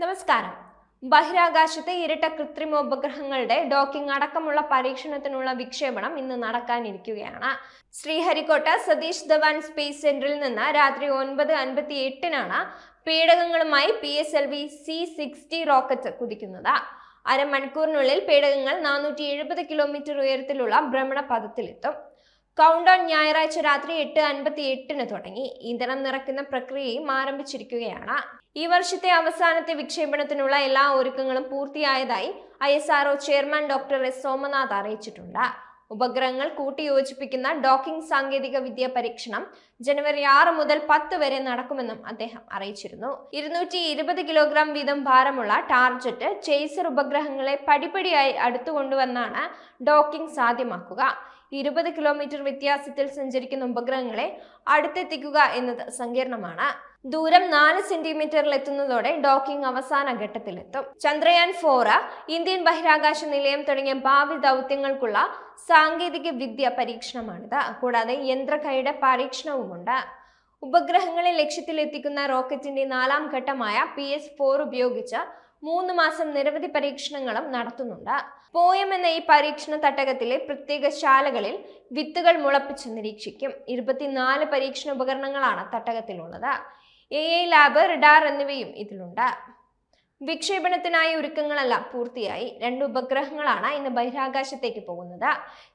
നമസ്കാരം. ബഹിരാകാശത്തെ ഇരട്ട കൃത്രിമോപഗ്രഹങ്ങളുടെ ഡോക്കിംഗ് അടക്കമുള്ള പരീക്ഷണത്തിനുള്ള വിക്ഷേപണം ഇന്ന് നടക്കാനിരിക്കുകയാണ്. ശ്രീഹരിക്കോട്ട സതീഷ് ധവാൻ സ്പേസ് സെന്ററിൽ നിന്ന് രാത്രി ഒൻപത് അൻപത്തി എട്ടിനാണ് പേടകങ്ങളുമായി P S L V C sixty rocket കുതിക്കുന്നത്. അരമണിക്കൂറിനുള്ളിൽ പേടകങ്ങൾ നാനൂറ്റി എഴുപത് കിലോമീറ്റർ ഉയരത്തിലുള്ള ഭ്രമണപഥത്തിലെത്തും. കൗണ്ട് ഡൗൺ ഞായറാഴ്ച രാത്രി എട്ട് അൻപത്തി എട്ടിന് തുടങ്ങി. ഇന്ധനം നിറയ്ക്കുന്ന പ്രക്രിയയും ആരംഭിച്ചിരിക്കുകയാണ്. ഈ വർഷത്തെ അവസാനത്തെ വിക്ഷേപണത്തിനുള്ള എല്ലാ ഒരുക്കങ്ങളും പൂർത്തിയായതായി ഐ ചെയർമാൻ ഡോക്ടർ എസ് സോമനാഥ് അറിയിച്ചിട്ടുണ്ട്. ഉപഗ്രഹങ്ങൾ കൂട്ടിയോജിപ്പിക്കുന്ന ഡോക്കിംഗ് സാങ്കേതിക വിദ്യ പരീക്ഷണം ജനുവരി ആറ് മുതൽ പത്ത് വരെ നടക്കുമെന്നും അദ്ദേഹം അറിയിച്ചിരുന്നു. ഇരുന്നൂറ്റി ഇരുപത് കിലോഗ്രാം വീതം ഭാരമുള്ള ടാർജറ്റ് ചേസർ ഉപഗ്രഹങ്ങളെ പടിപടിയായി അടുത്തുകൊണ്ടുവന്നാണ് ഡോക്കിംഗ് സാധ്യമാക്കുക. ഇരുപത് കിലോമീറ്റർ വ്യത്യാസത്തിൽ സഞ്ചരിക്കുന്ന ഉപഗ്രഹങ്ങളെ അടുത്തെത്തിക്കുക എന്നത് സങ്കീർണമാണ്. ദൂരം നാല് സെന്റിമീറ്ററിൽ എത്തുന്നതോടെ ഡോക്കിംഗ് അവസാന ഘട്ടത്തിലെത്തും. ചന്ദ്രയാൻ ഫോറ ഇന്ത്യൻ ബഹിരാകാശ നിലയം തുടങ്ങിയ ഭാവി ദൗത്യങ്ങൾക്കുള്ള സാങ്കേതിക വിദ്യ പരീക്ഷണമാണിത്. കൂടാതെ യന്ത്രകൈയുടെ പരീക്ഷണവുമുണ്ട്. ഉപഗ്രഹങ്ങളെ ലക്ഷ്യത്തിലെത്തിക്കുന്ന റോക്കറ്റിന്റെ നാലാം ഘട്ടമായ പി എസ് ഫോർ ഉപയോഗിച്ച് മൂന്ന് മാസം നിരവധി പരീക്ഷണങ്ങളും നടത്തുന്നുണ്ട്. പോയം എന്ന ഈ പരീക്ഷണ തട്ടകത്തിലെ പ്രത്യേക ശാലകളിൽ വിത്തുകൾ മുളപ്പിച്ച് നിരീക്ഷിക്കും. ഇരുപത്തിനാല് പരീക്ഷണ ഉപകരണങ്ങളാണ് തട്ടകത്തിലുള്ളത്. എ ഐ ലാബ് റിഡാർ എന്നിവയും ഇതിലുണ്ട്. വിക്ഷേപണത്തിനായി ഒരുക്കങ്ങളെല്ലാം പൂർത്തിയായി. രണ്ട് ഉപഗ്രഹങ്ങളാണ് ഇന്ന് ബഹിരാകാശത്തേക്ക് പോകുന്നത്.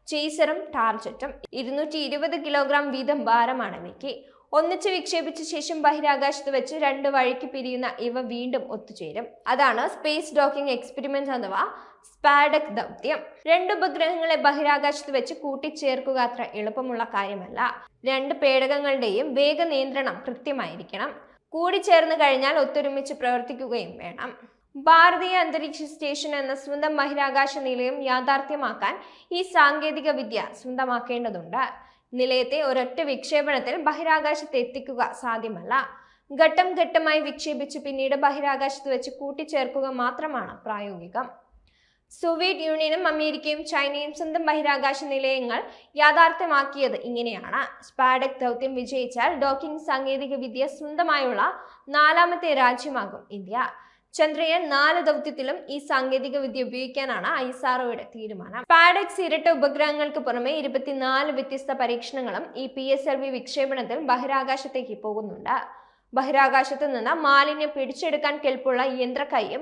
ചേസറും ടാർജറ്റും. ഇരുന്നൂറ്റി കിലോഗ്രാം വീതം ഭാരമാണ് ഇവയ്ക്ക്. ഒന്നിച്ച് വിക്ഷേപിച്ച ശേഷം ബഹിരാകാശത്ത് വെച്ച് രണ്ട് വഴിക്ക് പിരിയുന്ന ഇവ വീണ്ടും ഒത്തുചേരും. അതാണ് സ്പേസ് ഡോക്കിംഗ് എക്സ്പെരിമെന്റ് അഥവാ സ്പാഡക് ദൗത്യം. രണ്ട് ഉപഗ്രഹങ്ങളെ ബഹിരാകാശത്ത് വെച്ച് കൂട്ടിച്ചേർക്കുക അത്ര എളുപ്പമുള്ള കാര്യമല്ല. രണ്ട് പേടകങ്ങളുടെയും വേഗ നിയന്ത്രണം കൃത്യമായിരിക്കണം. കൂടിച്ചേർന്ന് കഴിഞ്ഞാൽ ഒത്തൊരുമിച്ച് പ്രവർത്തിക്കുകയും വേണം. ഭാരതീയ അന്തരീക്ഷ സ്റ്റേഷൻ എന്ന സ്വന്തം ബഹിരാകാശ നിലയം യാഥാർത്ഥ്യമാക്കാൻ ഈ സാങ്കേതിക വിദ്യ സ്വന്തമാക്കേണ്ടതുണ്ട്. നിലയത്തെ ഒരൊറ്റ വിക്ഷേപണത്തിൽ ബഹിരാകാശത്ത് എത്തിക്കുക സാധ്യമല്ല. ഘട്ടം ഘട്ടമായി വിക്ഷേപിച്ച് പിന്നീട് ബഹിരാകാശത്ത് വെച്ച് കൂട്ടിച്ചേർക്കുക മാത്രമാണ് പ്രായോഗികം. സോവിയറ്റ് യൂണിയനും അമേരിക്കയും ചൈനയും സ്വന്തം ബഹിരാകാശ നിലയങ്ങൾ യാഥാർത്ഥ്യമാക്കിയത് ഇങ്ങനെയാണ്. സ്പാഡക് ദൗത്യം വിജയിച്ചാൽ ഡോക്കിംഗ് സാങ്കേതിക വിദ്യ സ്വന്തമായുള്ള നാലാമത്തെ രാജ്യമാകും ഇന്ത്യ. ചന്ദ്രയാൻ നാല് ദൗത്യത്തിലും ഈ സാങ്കേതിക വിദ്യ ഉപയോഗിക്കാനാണ് ഐസാറോയുടെ തീരുമാനം. പാഡക്സ് ഇരട്ട ഉപഗ്രഹങ്ങൾക്ക് പുറമെ ഇരുപത്തിനാല് വ്യത്യസ്ത പരീക്ഷണങ്ങളും ഈ പി എസ് എൽ വി വിക്ഷേപണത്തിൽ ബഹിരാകാശത്തേക്ക് പോകുന്നുണ്ട്. ബഹിരാകാശത്ത് നിന്ന് മാലിന്യം പിടിച്ചെടുക്കാൻ കെൽപ്പുള്ള യന്ത്രക്കൈയും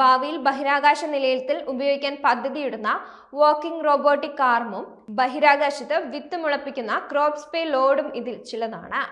ഭാവിയിൽ ബഹിരാകാശ നിലയത്തിൽ ഉപയോഗിക്കാൻ പദ്ധതിയിടുന്ന വാക്കിംഗ് റോബോട്ടിക് കാർമും ബഹിരാകാശത്ത് വിത്ത് മുളപ്പിക്കുന്ന ക്രോപ്സ് പേ ലോഡും ഇതിൽ ചിലതാണ്.